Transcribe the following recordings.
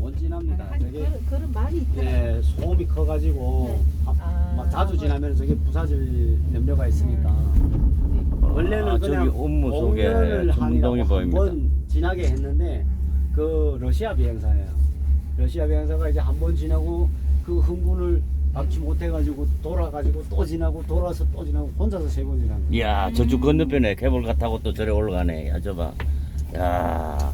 못 지납니다. 한 저게 그런, 그런 말이 있더라. 예, 소음이 커가지고 아, 아, 막 자주. 지나면 저게 부사질 염려가 있으니까 원래는 아, 저기 그냥 업무 속에 공연을 전문동이 하느라고 보입니다. 한번 지나게 했는데 그 러시아 비행사예요. 러시아 비행사가 이제 한 번 지나고 그 흥분을 막지 못해가지고 돌아가지고 또 지나고 돌아서 또 지나고 혼자서 세 번 지나고. 이야 저쪽 건너편에 케이블카 타고 또 저래 올라가네. 야 저봐. 야.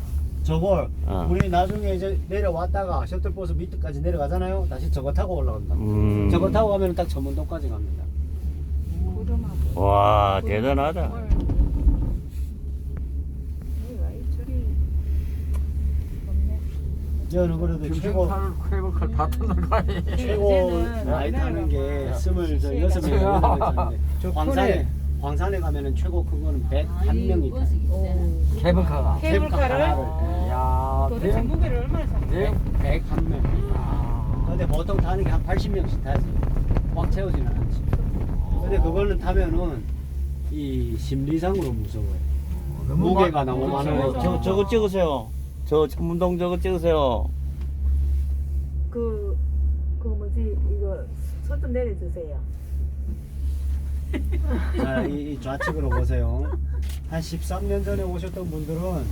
저걸 어. 우리 나중에 이제 내려왔다가 셔틀버스 밑에까지 내려가잖아요. 다시 저거 타고 올라간다. 음. 저거 타고 가면 딱 전문동까지 갑니다. 구름하고. 와 대단하다. 헐. 없네. 저는 그래도 최고 다 타는 거 아니에요? 최고 이제는 많이 타는 게 내려가고 스물 저 시시해 여섯 명. 여덟 광산에 광산에 가면은 최고 큰 거는 101명이 타요. 오. 케이블카가. 케이블카를? 야, 도대체 대- 무게를 얼마나 잡는 대- 101명. 아. 근데 보통 타는 게 한 80명씩 타지. 꽉 채우지는 않지. 근데 그거는 타면은 이 심리상으로 무서워요. 너무 무게가 막- 너무. 많아요. 저 저거 찍으세요. 저 천문동 저거 찍으세요. 그, 그 뭐지, 이거 손 좀 내려주세요. 자, 이, 이 좌측으로 보세요. 한 13년 전에 오셨던 분들은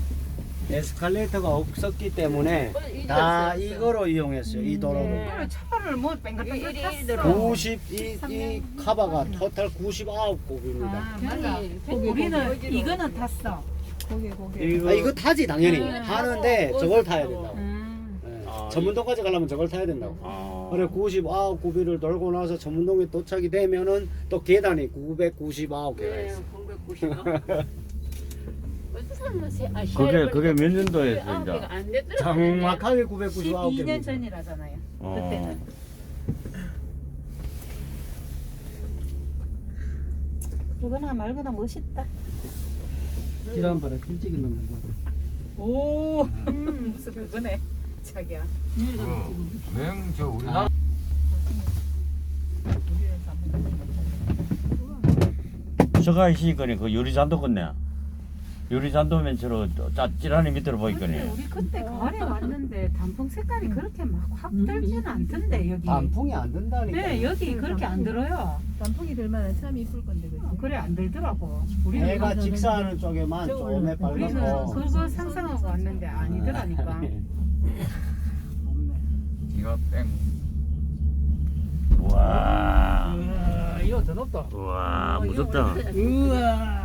에스컬레이터가 없었기 때문에 다 이거로 이용했어요. 이 도로를. 네. 차를 뭐 뺑글뺑글 탔어. 90, 이, 이 카바가 토탈 99곡입니다. 아, 맞아. 우리는 이거는 탔어. 고개 고개. 아, 이거 타지, 당연히. 네. 타는데 저걸 타야 된다고. 음. 네. 아, 전문동까지 가려면 저걸 타야 된다고. 아. 그래 99 구비를 돌고 나서 전문동에 도착이 되면은 또 계단이 999개가 네. 있어. 그게 그게 몇 년도였어 이제? 정확하게 999개. 12년 전이라잖아요. 어. 그때는. 그거나 말거나 멋있다. 지난 번에 필찍이 넣는 거. 오, 음, 무슨 그거네, 자기야. 맹, 저 우리나라 저가 있으니까 그 유리잔도 건네. 유리잔도면 저로 짜찌라니 밑으로 근데 보이거든요. 우리 그때 가을에 왔는데 단풍 색깔이 그렇게 막 확 들지는 않던데 여기. 단풍이 안 된다니까. 네, 여기 그렇게 안 들어요. 단풍이 들면 참 이쁠 건데 그지? 그래 안 들더라고. 우리는 해가 직사하는 쪽에만 저- 조금에 우리는 빨갛고. 그거 상상하고 왔는데 아니더라니까. 이거 뺑. 와. 이거 더 높다. 와 무섭다. 우와.